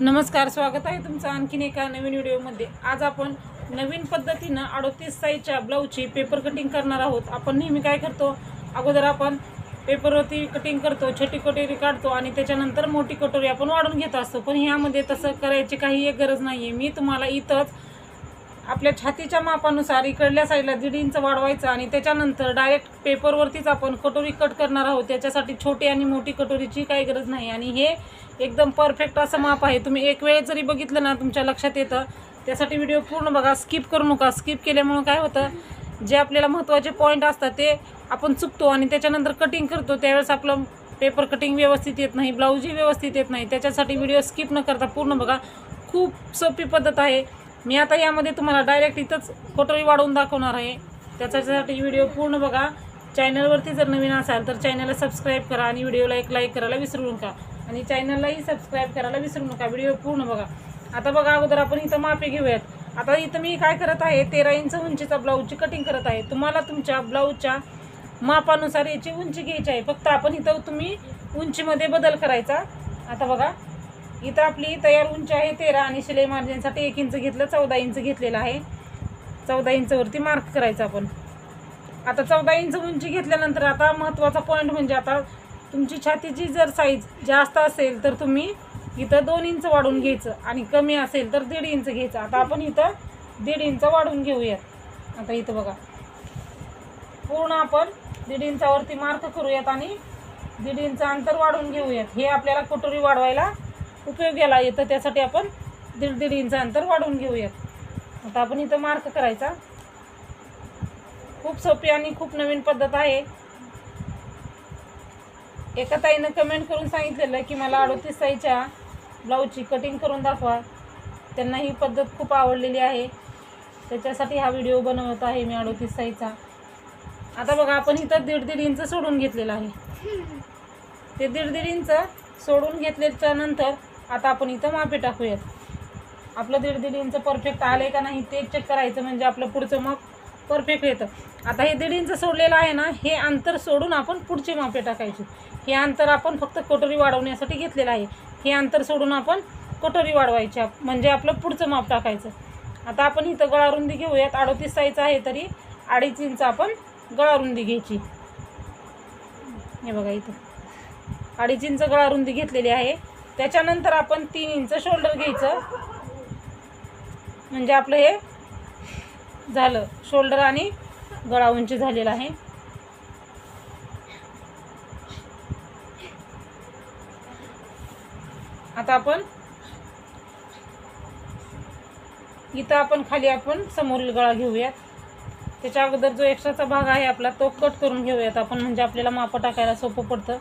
नमस्कार स्वागत आहे तुमचं आणखीन एका नवीन व्हिडिओमध्ये. आज आपण नवीन पद्धतीनं अडोतीस साईजच्या ब्लाऊजची पेपर कटिंग करणार आहोत. आपण नेहमी काय करतो? अगोदर आपण पेपरवरती कटिंग करतो छोटी कटोरी काढतो आणि त्याच्यानंतर मोठी कटोरी आपण वाढून घेत असतो. पण ह्यामध्ये तसं करायची काही एक गरज नाही आहे मी तुम्हाला इथंच आपल्या छातीच्या मापानुसार इकडल्या साईडला दीड इंच वाढवायचं आणि त्याच्यानंतर डायरेक्ट पेपरवरतीच आपण कटोरी कट करणार आहोत. त्याच्यासाठी छोटी आणि मोठी कटोरीची काही गरज नाही. आणि हे एकदम परफेक्ट असं माप आहे. तुम्ही एक वेळ जरी बघितलं ना तुमच्या लक्षात येतं. त्यासाठी व्हिडिओ पूर्ण बघा. स्किप करू नका. स्किप केल्यामुळं काय होतं? जे आपल्याला महत्त्वाचे पॉईंट असतात ते आपण चुकतो आणि त्याच्यानंतर कटिंग करतो. त्यावेळेस आपलं पेपर कटिंग व्यवस्थित येत नाही. ब्लाऊजही व्यवस्थित येत नाही. त्याच्यासाठी व्हिडिओ स्किप न करता पूर्ण बघा. खूप सोपी पद्धत आहे. मी आता यामध्ये तुम्हाला डायरेक्ट इथंच कटोरी वाढवून दाखवणार आहे. त्याच्यासाठी व्हिडिओ पूर्ण बघा. चॅनलवरती जर नवीन असाल तर चॅनलला सबस्क्राईब करा आणि व्हिडिओला एक लाईक करायला विसरू नका. आणि चॅनललाही सबस्क्राईब करायला विसरू नका. व्हिडिओ पूर्ण बघा. आता बघा अगोदर आपण इथं मापे घेऊयात. आता इथं मी काय करत आहे तेरा इंच उंचीचा ब्लाऊजची कटिंग करत आहे. तुम्हाला तुमच्या ब्लाऊजच्या मापानुसार याची उंची घ्यायची आहे. फक्त आपण इथं तुम्ही उंचीमध्ये बदल करायचा. आता बघा. इथं आपली तयार उंची आहे तेरा आणि शिलाई मार्जिनसाठी एक इंच घेतलं चौदा इंच घेतलेलं आहे. चौदा इंचवरती मार्क करायचं आपण. आता चौदा इंच उंची घेतल्यानंतर आता महत्त्वाचा पॉईंट म्हणजे आता तुमची छातीची जर साईज जास्त असेल तर तुम्ही इथं दोन इंच वाढून घ्यायचं आणि कमी असेल तर दीड इंच घ्यायचं. आता आपण इथं दीड इंच वाढून घेऊयात. आता इथं बघा. पूर्ण आपण दीड इंचावरती मार्क करूयात आणि दीड इंच अंतर वाढवून घेऊयात. हे आपल्याला कटोरी वाढवायला उपयोगाला येतं त्यासाठी आपण दीड दीड इंच अंतर वाढवून घेऊयात. आता आपण इथं मार्क करायचा. खूप सोपी आणि खूप नवीन पद्धत आहे. एका ताईनं कमेंट करून सांगितलेलं की मला अडोतीस साईच्या ब्लाऊजची कटिंग करून दाखवा. त्यांना ही पद्धत खूप आवडलेली आहे. त्याच्यासाठी हा व्हिडिओ बनवत आहे मी अडोतीस साईचा आता बघा आपण इथं दीड दीड इंच सोडून घेतलेलं आहे. ते दीड दीड इंच सोडून घेतल्याच्या नंतर आता आपण इथं मापे टाकूयात. आपलं दीड दीड इंच परफेक्ट आलं का नाही ते चेक करायचं म्हणजे आपलं पुढचं माप परफेक्ट येतं. आता हे दीड इंच सोडलेलं आहे ना हे अंतर सोडून आपण पुढचे मापे टाकायचे. हे अंतर आपण फक्त कटोरी वाढवण्यासाठी घेतलेलं आहे. हे अंतर सोडून आपण कटोरी वाढवायची म्हणजे आपलं पुढचं माप टाकायचं. आता आपण इथं गळा रुंदी घेऊयात. अडोतीस साईज आहे तरी अडीच इंच आपण गळा रुंदी घ्यायची. हे बघा इथं. अडीच इंच गळा रुंदी घेतलेली आहे. त्याच्यानंतर आपण तीन इंच शोल्डर घ्यायचं. म्हणजे आपलं हे झालं. शोल्डर आणि गळा उंची झालेला आहे. आता आपण इथं आपण खाली आपण समोरील गळा घेऊयात. त्याच्या अगोदर जो एक्स्ट्राचा भाग आहे आपला तो कट करून घेऊयात आपण. म्हणजे आपल्याला मापं टाकायला सोपं पडतं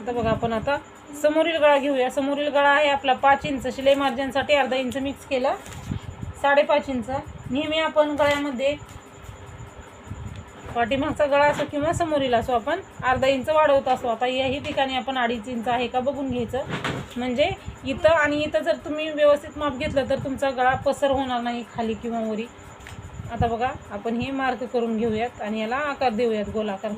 आता बघा आपण आता समोरील गळा घेऊया. समोरील गळा आहे आपला पाच इंच. शिलाई मार्जिनसाठी अर्धा इंच मिक्स केलं. साडेपाच इंच. नेहमी आपण गळ्यामध्ये पाठीमागचा गळा असो किंवा समोरील असो आपण अर्धा इंच वाढवत असो. आता याही ठिकाणी आपण अडीच इंच आहे का बघून घ्यायचं. म्हणजे इथं आणि इथं जर तुम्ही व्यवस्थित माप घेतलं तर तुमचा गळा पसर होणार नाही खाली किंवा वरी. आता बघा आपण हे मार्क करून घेऊयात आणि याला आकार देऊयात गोलाकार.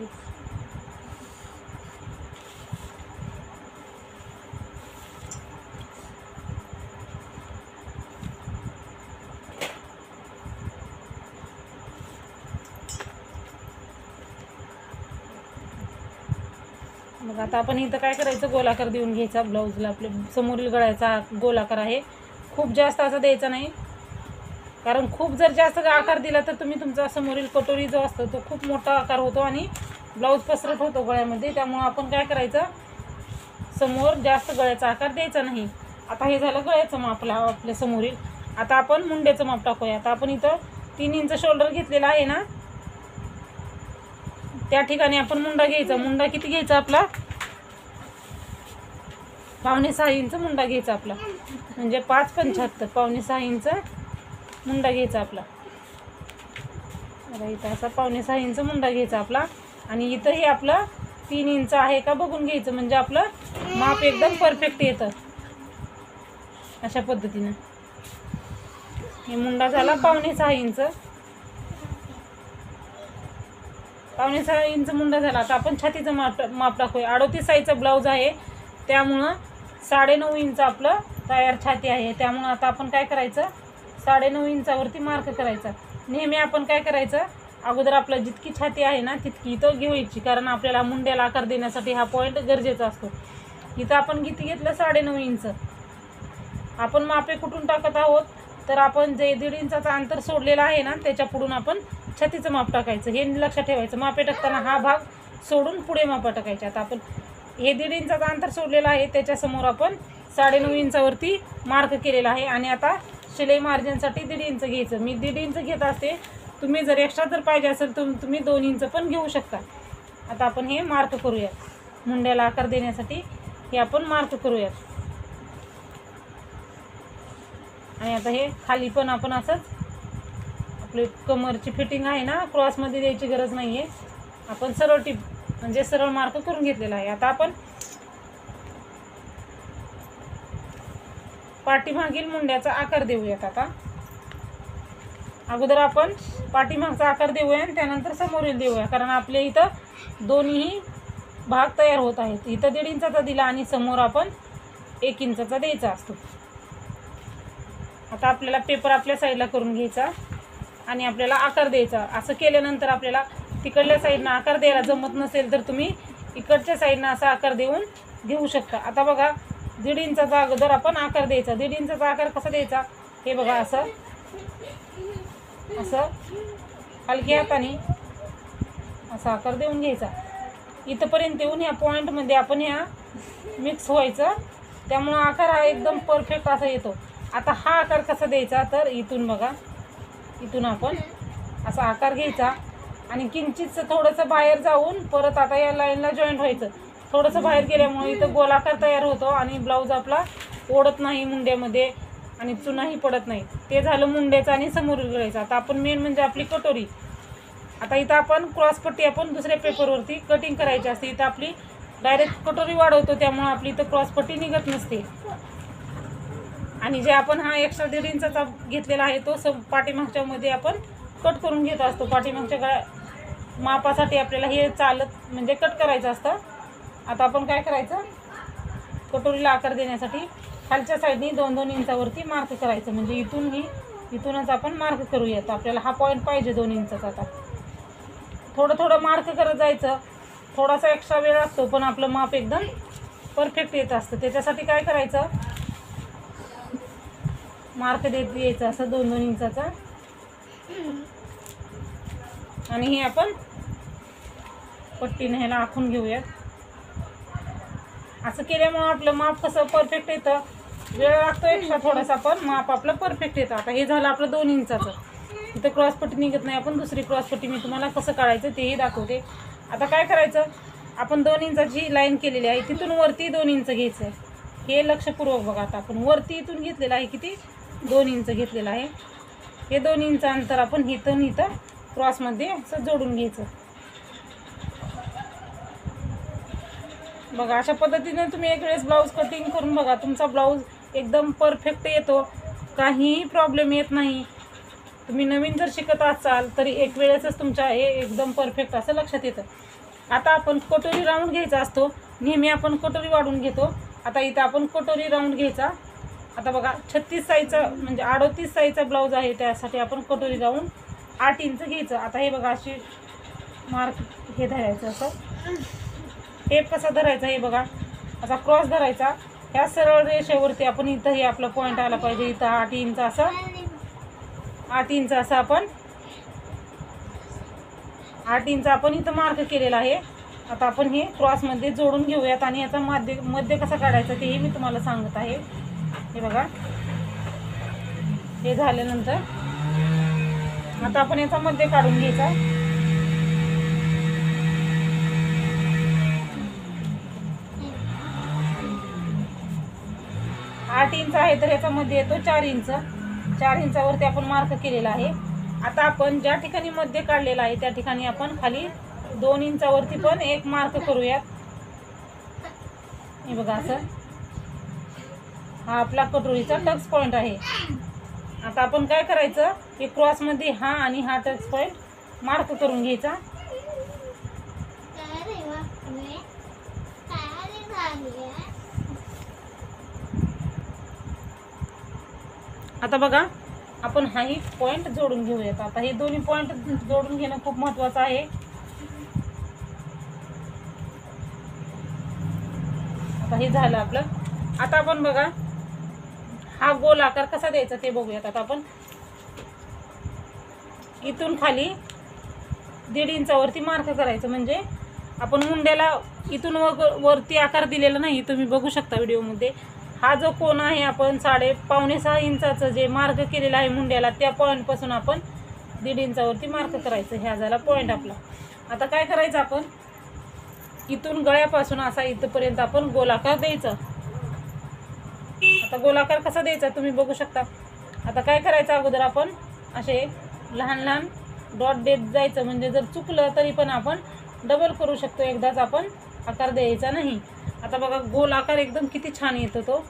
आता आपण इथं काय करायचं? गोलाकार देऊन घ्यायचा ब्लाऊजला. आपले समोरील गळ्याचा गोलाकार आहे. खूप जास्त असा द्यायचा नाही. कारण खूप जर जास्त आकार दिला तर तुम्ही तुमचा समोरील कटोरी जो असतो तो खूप मोठा आकार होतो आणि ब्लाऊज पसरट होतो गळ्यामध्ये. त्यामुळं आपण काय करायचं? समोर जास्त गळ्याचा आकार द्यायचा नाही. आता हे झालं गळ्याचं मापला आपल्या समोरील. आता आपण मुंड्याचं माप टाकूया. आता आपण इथं तीन इंच शोल्डर घेतलेला आहे ना? त्या ठिकाणी आपण मुंडा घ्यायचा. मुंडा किती घ्यायचा आपला? पावणे सहा इंच मुंडा घ्यायचा आपला. म्हणजे पाच पंच्याहत्तर पावणे सहा इंच मुंडा घ्यायचा आपला. इथं असा पावणे सहा इंच मुंडा घ्यायचा आपला. आणि इथं हे आपलं तीन इंच आहे का बघून घ्यायचं. म्हणजे आपलं माप एकदम परफेक्ट येतं. अशा पद्धतीनं. हे मुंडा झाला पावणे सहा इंच. पावणे सहा इंच मुंडा झाला. आता आपण छातीचं माप माप टाकूया अडोतीस साईजचा ब्लाऊज आहे. त्यामुळं साडेनऊ इंच आपलं तयार छाती आहे. त्यामुळं आता आपण काय करायचं? साडेनऊ इंचावरती मार्क करायचा. नेहमी आपण काय करायचं? अगोदर आपलं जितकी छाती आहे ना तितकी इथं घ्यायची कारण आपल्याला मुंड्याला आकार देण्यासाठी हा पॉईंट गरजेचा असतो. इथं आपण किती घेतलं साडेनऊ इंच. आपण मापे कुठून टाकत आहोत? तर आपण जे दीड इंचाचा अंतर सोडलेला आहे ना त्याच्या पुढून आपण छातीचं माप टाकायचं. हे लक्षात ठेवायचं. मापे टाकताना हा भाग सोडून पुढे मापा टाकायचे. आता आपण हे दीड इंचाचं अंतर सोडलेलं आहे. त्याच्यासमोर आपण साडेनऊ इंचावरती मार्क केलेला आहे. आणि आता शिलाई मार्जिनसाठी दीड इंच घ्यायचं. मी दीड इंच घेत असते. तुम्ही जर एक्स्ट्रा जर पाहिजे असेल तर तुम्ही दोन इंच पण घेऊ शकता. आता आपण हे मार्क करूयात. मुंड्याला आकार देण्यासाठी हे आपण मार्क करूयात. आणि आता हे खाली पण आपण असंच आपली कमरची फिटिंग आहे ना क्रॉसमध्ये द्यायची गरज नाही आहे आपण सरळ टिप म्हणजे सरळ मार्क करून घेतलेला आहे. आता आपण पाठीमागील मुंड्याचा आकार देऊयात आता. अगोदर आपण पाठीमागचा आकार देऊया आणि त्यानंतर समोरील देऊया. कारण आपल्या इथं दोन्ही भाग तयार होत आहेत. इथं दीड इंचाचा दिला आणि समोर आपण एक इंचाचा द्यायचा असतो. आता आपल्याला पेपर आपल्या साईडला करून घ्यायचा आणि आपल्याला आकार द्यायचा. असं केल्यानंतर आपल्याला तिकडल्या साईडनं आकार द्यायला जमत नसेल तर तुम्ही इकडच्या साईडनं असा आकार देऊन घेऊ शकता. आता बघा दीड इंचाचा अगोदर आपण आकार द्यायचा दीड इंचाचा आकार कसा द्यायचा? हे बघा असं. असं. हलक्या हाताने असा आकार देऊन घ्यायचा. इथंपर्यंत येऊन ह्या पॉईंटमध्ये आपण ह्या मिक्स व्हायचं. त्यामुळं आकार हा एकदम परफेक्ट असा येतो. आता हा आकार कसा द्यायचा? तर इथून बघा. इथून आपण असा आकार घ्यायचा. आणि किंचितचं थोडंसं बाहेर जाऊन परत आता या लाईनला जॉईंट व्हायचं. थोडंसं बाहेर गेल्यामुळे इथं गोलाकार तयार होतो आणि ब्लाऊज आपला ओढत नाही मुंड्यामध्ये आणि चुनाही पडत नाही. ते झालं मुंड्याचं आणि समोर गळायचं आता आपण मेन म्हणजे आपली कटोरी. आता इथं आपण क्रॉसपट्टी आपण दुसऱ्या पेपरवरती कटिंग करायची असते. इथं आपली डायरेक्ट कटोरी वाढवतो त्यामुळे आपली इथं क्रॉसपट्टी निघत नसते. आणि जे आपण हा एक्स्ट्रा दीड इंचाचा घेतलेला आहे तो स पाठीमागच्यामध्ये आपण कट करून घेत असतो. पाठीमागच्या गळ्या मापासाठी आपल्याला हे चालत म्हणजे कट करायचं असतं. आता आपण काय करायचं? कटोरीला आकार देण्यासाठी खालच्या साईडनी दोन दोन इंचावरती मार्क करायचं. म्हणजे इथूनही इथूनच आपण मार्क करूयात. आपल्याला हा पॉईंट पाहिजे दोन इंचाचा आता. थोडं थोडं मार्क करत जायचं. थोडासा एक्स्ट्रा वेळ असतो पण आपलं माप एकदम परफेक्ट येत असतं. त्याच्यासाठी काय करायचं? मार्क देत यायचं असं दोन दोन इंचाचा. आणि हे आपण पट्टीने ह्याला आखून घेऊयात. असं केल्यामुळं आपलं माप कसं परफेक्ट येतं? वेळ लागतो एक्स्ट्रा थोडासा पण माप आपलं परफेक्ट येतं. आता हे झालं आपलं दोन इंचाचं. इथं क्रॉसपट्टी निघत नाही आपण दुसरी क्रॉसपट्टी मी तुम्हाला कसं काढायचं तेही दाखवते. आता काय करायचं? आपण दोन इंचाची लाईन केलेली आहे तिथून वरती दोन इंच घ्यायचं आहे. हे लक्षपूर्वक बघा आता आपण. वरती इथून घेतलेलं आहे किती? दोन इंच घेतलेलं आहे. हे दोन इंच अंतर आपण इथून इथं क्रॉसमध्ये असं जोडून घ्यायचं. बघा अशा पद्धतीने तुम्ही एक वेळेस ब्लाऊज कटिंग करून बघा तुमचा ब्लाऊज एकदम परफेक्ट येतो. काहीही प्रॉब्लेम येत नाही. तुम्ही नवीन जर शिकत असाल तरी एक वेळेसच तुमच्या हे एकदम परफेक्ट असं लक्षात येतं. आता आपण कटोरी राऊंड घ्यायचा असतो. नेहमी आपण कटोरी वाढून घेतो. आता इथं आपण कटोरी राऊंड घ्यायचा. आता बघा छत्तीस साईजचा म्हणजे अडोतीस साईजचा ब्लाऊज आहे त्यासाठी आपण कटोरी राऊंड आठ इंच घ्यायचं. आता हे बघा अशी मार्क हे धरायचं असं. टेप कसा धरायचा हे बघा. असा क्रॉस धरायचा. ह्या सरळ रेषेवरती आपण इथं हे आपलं पॉईंट आला पाहिजे. इथं आठ इंच असं. आठ इंच असं आपण. आठ इंच आपण इथं मार्क केलेला आहे. आता आपण हे क्रॉसमध्ये जोडून घेऊयात आणि याचा मध्य मध्य कसा काढायचा तेही मी तुम्हाला सांगत आहे. हे बघा. हे झाल्यानंतर आता आपण याचा मध्य काढून घ्यायचा. आठ इंच आहे तर याच्यामध्ये येतो चार इंच. चार इंचावरती आपण मार्क केलेला आहे. आता आपण ज्या ठिकाणी मध्य काढलेला आहे त्या ठिकाणी आपण खाली दोन इंचावरती पण एक मार्क करूयात. हे बघा असं. हा आपला कटोरीचा टक्स पॉइंट आहे. आता आपण काय करायचं की क्रॉसमध्ये हा आणि हा टच पॉईंट मार्क करून घ्यायचा. आता बघा आपण हाही पॉइंट जोडून घेऊयात. आता हे दोन्ही पॉइंट जोडून घेणं खूप महत्वाचं आहे. आता हे झालं आपलं. आता आपण बघा हा गोल आकार कसा द्यायचा ते बघूयात आता आपण. इथून खाली दीड इंचावरती मार्क करायचं म्हणजे आपण मुंड्याला इथून वग- वरती आकार दिलेला नाही तुम्ही बघू शकता व्हिडिओमध्ये. हा जो कोण आहे आपण साडे पावणे सहा इंचाचं जे मार्क केलेला आहे मुंड्याला त्या पॉईंटपासून आपण दीड इंचावरती मार्क करायचं. ह्या झाला पॉईंट आपला. आता काय करायचं आपण? इथून गळ्यापासून असा इथपर्यंत आपण गोलाकार द्यायचा. आता गोलाकार कसा द्यायचा तुम्ही बघू शकता. आता काय करायचं अगोदर आपण असे लहान लहान डॉट देत जायचं. म्हणजे जर चुकलं तरी पण आपण डबल करू शकतो. एकदाच आपण आकार द्यायचा नाही. आता बघा गोल आकार एकदम किती छान येतो तो.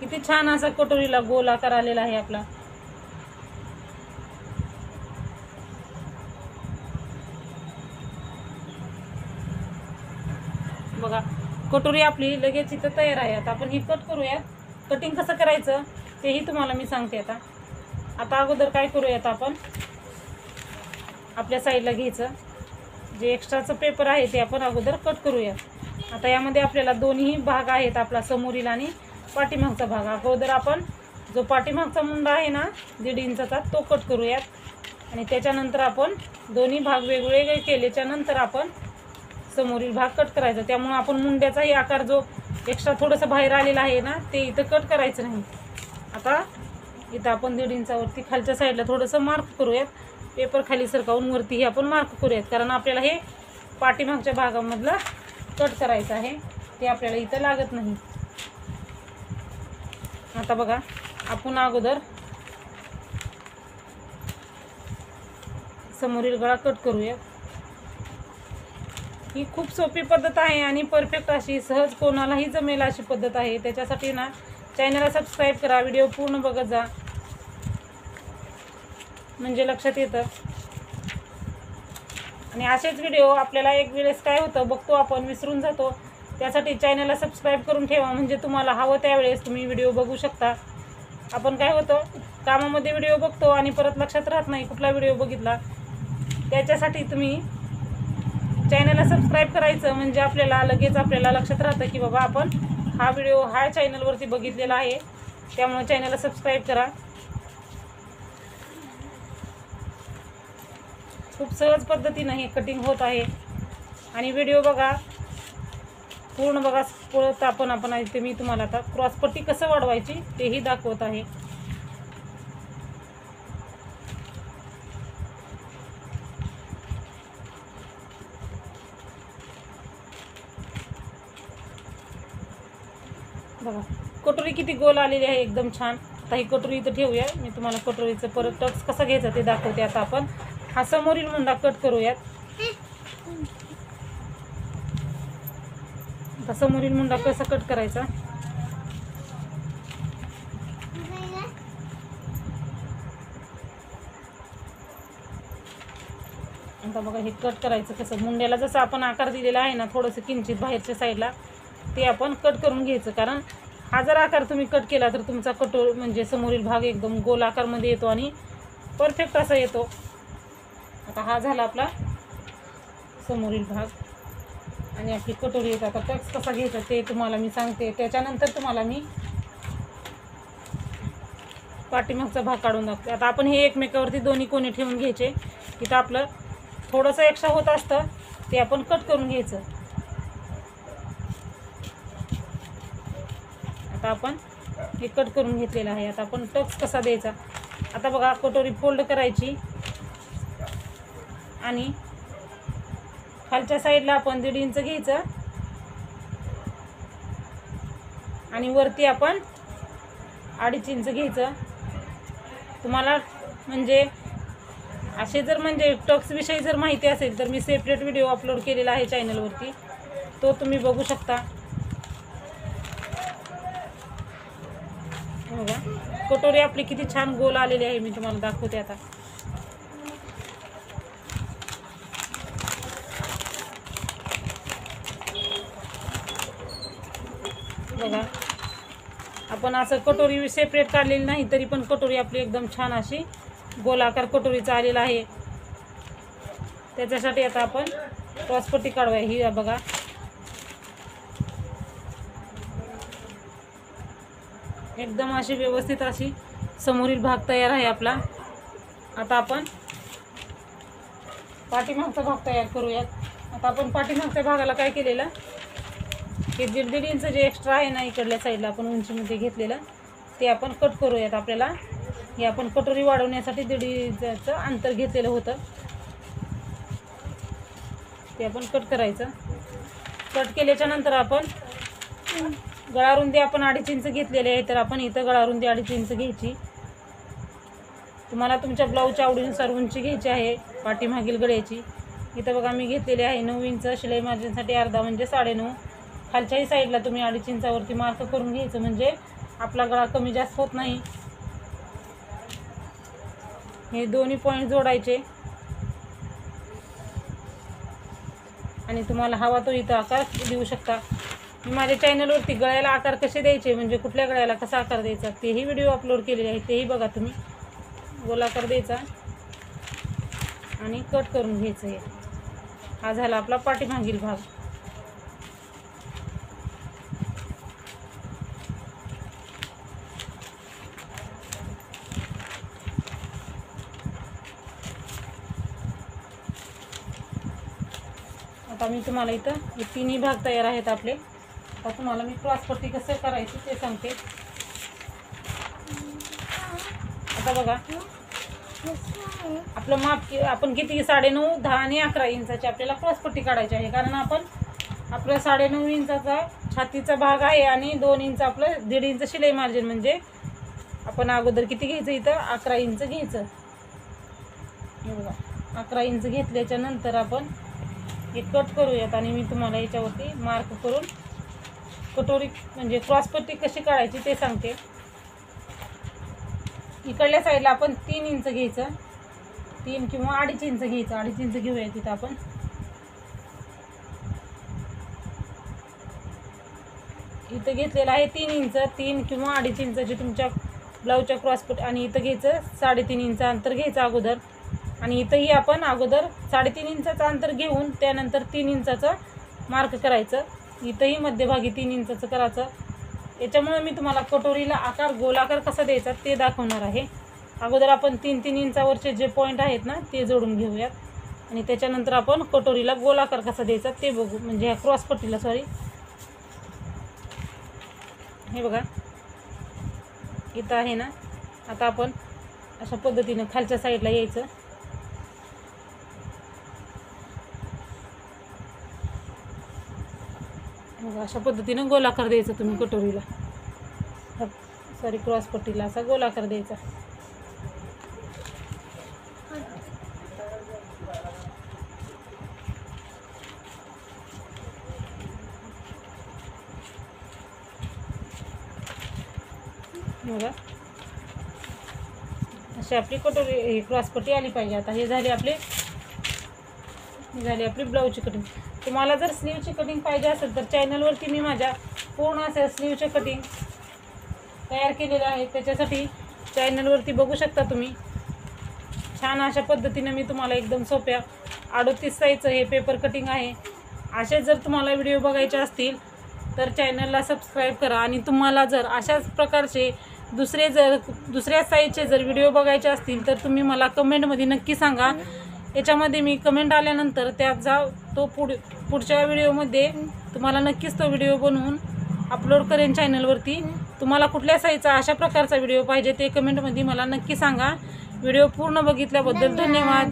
किती छान असा कटोरीला गोल आकार आलेला आहे आपला बघा कटोरी आपली लगेच इथं तयार आहे. आता आपण ही कट करूयात. कटिंग कसं करायचं तेही तुम्हाला मी सांगते आता. आता अगोदर काय करूयात आपण? आपल्या साईडला घ्यायचं. जे एक्स्ट्राचं पेपर आहे ते आपण अगोदर कट करूयात. आता यामध्ये आपल्याला दोन्ही भाग आहेत आपला समोरील आणि पाठीमागचा भाग. अगोदर आपण जो पाठीमागचा मुंडा आहे ना दीड इंचाचा तो कट करूयात. आणि त्याच्यानंतर आपण दोन्ही भाग वेगवेगळे केल्याच्यानंतर आपण समोरील भाग कट करायचा. त्यामुळं आपण मुंड्याचाही आकार जो एक्स्ट्रा थोडंसं बाहेर आलेला आहे ना ते इथं कट करायचं नाही. आता इथं आपण दीड इंचावरती खालच्या साईडला थोडंसं मार्क करूयात. पेपर खाली सरकावून वरतीही आपण मार्क करूयात. कारण आपल्याला हे पाठीमागच्या भागामधला कट करायचं आहे. ते आपल्याला इथं लागत नाही. आता बघा आपण अगोदर समोरील गळा कट करूया ही खूप सोपी पद्धत आहे आणि परफेक्ट अशी सहज कोणालाही जमेल अशी पद्धत आहे. त्याच्यासाठी ना चॅनलला सबस्क्राईब करा व्हिडिओ पूर्ण बघत जा. म्हणजे लक्षात येतं. आणि असेच व्हिडिओ आपल्याला एक वेळेस काय होतं बघतो आपण विसरून जातो. त्यासाठी चॅनलला सबस्क्राईब करून ठेवा. म्हणजे तुम्हाला हवं त्यावेळेस तुम्ही व्हिडिओ बघू शकता. आपण काय होतं कामामध्ये व्हिडिओ बघतो आणि परत लक्षात राहत नाही कुठला व्हिडिओ बघितला. त्याच्यासाठी तुम्ही चॅनलला सबस्क्राईब करायचं म्हणजे आपल्याला लगेच आपल्याला लक्षात राहतं की बाबा आपण हा व्हिडिओ हा चॅनलवरती बघितलेला आहे. त्यामुळे चॅनलला सबस्क्राईब करा. खूप सहज पद्धतीनं हे कटिंग होत आहे. आणि व्हिडिओ बघा. पूर्ण बघा पळत आपण आपण इथे मी तुम्हाला आता क्रॉसपट्टी कसं वाढवायची तेही दाखवत आहे. बघा. कटोरी किती गोल आलेली आहे एकदम छान. आता ही कटोरी इथं ठेवूया. मी तुम्हाला कटोरीचं परत टक्स कसा घ्यायचा ते दाखवते आता आपण. हा समोरील मुंडा कट करूयात. आता समोरील मुंडा कसा कट करायचा? आता बघा हे कट करायचं कसं? मुंड्याला जसं आपण आकार दिलेला आहे ना थोडंसं किंचित बाहेरच्या साईडला. ते आपण कट करून घ्यायचं. कारण हा जर आकार तुम्ही कट केला तर तुमचा कटोर म्हणजे समोरील भाग एकदम गोल आकारमध्ये येतो आणि परफेक्ट असा येतो. आता हा झाला आपला समोरील भाग. आणि आपली कटोरी येत आता टॅक्स कसा घ्यायचा ते तुम्हाला मी सांगते. त्याच्यानंतर तुम्हाला मी पाठीमागचा भाग काढून दाखते आता आपण हे एकमेकावरती दोन्ही कोणी ठेवून घ्यायचे. इथं आपलं थोडंसं एक्स्ट्रा होत असतं ते आपण कट करून घ्यायचं. आता आपण हे कट करून घेतलेलं आहे. आता आपण टक्स कसा द्यायचा? आता बघा कटोरी फोल्ड करायची. आणि खालच्या साईडला आपण दीड इंच घ्यायचं. आणि वरती आपण अडीच इंच घ्यायचं. तुम्हाला म्हणजे असे जर म्हणजे टक्सविषयी जर माहिती असेल तर मी सेपरेट व्हिडिओ अपलोड केलेला आहे चॅनलवरती तो तुम्ही बघू शकता. बघा. कटोरी आपली किती छान गोल आलेली आहे. मी तुम्हाला दाखवते आता. बघा. आपण असं कटोरी सेपरेट काढलेली नाही तरी पण कटोरी आपली एकदम छान अशी गोलाकार कटोरीचा आलेला आहे. त्याच्यासाठी आता आपण क्रॉसपट्टी काढूया. ही बघा. एकदम अशी व्यवस्थित अशी समोरील भाग तयार आहे आपला. आता आपण पाठीमागचा भाग तयार करूयात. आता आपण पाठीमागच्या भागाला काय केलेलं? हे दीड दीड इंच जे एक्स्ट्रा आहे ना इकडल्या साईडला आपण उंचीमध्ये घेतलेलं ते आपण कट करूयात. आपल्याला हे आपण कटोरी वाढवण्यासाठी दीड इंचाचं अंतर घेतलेलं होतं. ते आपण कट करायचं. कट केल्याच्यानंतर आपण गळारुंदी आपण अडीच इंच घेतलेली आहे तर आपण इथं गळारुंदी अडीच इंच घ्यायची. तुम्हाला तुमच्या ब्लाऊजच्या आवडीनुसार उंची घ्यायची आहे पाठीमागील गळ्याची. इथं बघा मी घेतलेली आहे नऊ इंच शिलाई मार्जिनसाठी अर्धा म्हणजे साडेनऊ. खालच्याही साईडला तुम्ही अडीच इंचावरती मार्क करून घ्यायचं म्हणजे आपला गळा कमी जास्त होत नाही. हे दोन्ही पॉईंट जोडायचे. आणि तुम्हाला हवा तो इथं आकार देऊ शकता. माझ्या चॅनलवरती गळ्याला आकार कसे द्यायचे म्हणजे कुठल्या गळ्याला कसा आकार द्यायचा तेही व्हिडिओ अपलोड केलेले आहे तेही बघा तुम्ही. गोलाकार द्यायचा. आणि कट करून घ्यायचं हे. हा झाला आपला पाठीमागील भाग. आता मी तुम्हाला इथं तिन्ही भाग तयार आहेत आपले. आता तुम्हाला मी क्रॉसपट्टी कसं करायची ते सांगते. आता बघा. आपलं माप कि- आपण किती? साडेनऊ दहा आणि अकरा इंचाची आपल्याला क्रॉसपट्टी काढायची आहे. कारण आपण आपलं साडेनऊ इंचाचा छातीचा भाग आहे आणि दोन इंच आपलं दीड इंच शिलाई मार्जिन म्हणजे आपण अगोदर किती घ्यायचं इथं? अकरा इंच घ्यायचं. बघा. अकरा इंच घेतल्याच्या नंतर आपण हे कट करूयात आणि मी तुम्हाला याच्यावरती मार्क करून कटोरी म्हणजे क्रॉसपट्टी कशी काढायची ते सांगते. इकडल्या साईडला आपण तीन इंच घ्यायचं. तीन किंवा अडीच इंच घ्यायचं. अडीच इंच घेऊया तिथं आपण. इथं घेतलेलं आहे तीन इंच. तीन किंवा अडीच इंच जे तुमच्या ब्लाऊजच्या क्रॉसपट आणि इथं घ्यायचं साडेतीन इंच अंतर घ्यायचं अगोदर. आणि इथंही आपण अगोदर साडेतीन इंचाचं अंतर घेऊन त्यानंतर तीन इंचाचं मार्क करायचं. इथंही मध्यभागी तीन इंचाचं करायचं. याच्यामुळे मी तुम्हाला कटोरीला आकार गोलाकार कसा द्यायचा ते दाखवणार आहे. अगोदर आपण तीन तीन इंचावरचे जे पॉईंट आहेत ना ते जोडून घेऊयात. आणि त्याच्यानंतर आपण कटोरीला गोलाकार कसा द्यायचा ते बघू. म्हणजे ह्या क्रॉसपट्टीला सॉरी हे बघा. इथं आहे ना आता आपण अशा पद्धतीनं खालच्या साईडला यायचं. अशा पद्धतीनं गोलाकार द्यायचा तुम्ही कटोरीला. सॉरी क्रॉसपट्टीला असा गोलाकार द्यायचा. बघा. अशी आपली कटोरी ही क्रॉसपट्टी आली पाहिजे. आता हे झाली आपली झाली आपली ब्लाऊजची कटिंग तुम्हाला जर स्लीवची कटिंग पाहिजे असेल तर चॅनलवरती मी माझ्या पूर्ण असे स्लीवचे कटिंग तयार केलेलं आहे. त्याच्यासाठी चॅनलवरती बघू शकता तुम्ही. छान अशा पद्धतीनं मी तुम्हाला एकदम सोप्या अडोतीस साईजचं हे पेपर कटिंग आहे. असे जर तुम्हाला व्हिडिओ बघायचे असतील तर चॅनलला सबस्क्राईब करा आणि तुम्हाला जर अशाच प्रकारचे दुसरे जर दुसऱ्या साईजचे जर व्हिडिओ बघायचे असतील तर तुम्ही मला कमेंटमध्ये नक्की सांगा. याच्यामध्ये मी कमेंट आल्यानंतर त्याचा तो पुढ पुढच्या व्हिडिओमध्ये तुम्हाला नक्कीच तो व्हिडिओ बनवून अपलोड करेन चॅनलवरती तुम्हाला कुठल्या साईजचा अशा प्रकारचा व्हिडिओ पाहिजे ते कमेंटमध्ये मला नक्की सांगा. व्हिडिओ पूर्ण बघितल्याबद्दल धन्यवाद.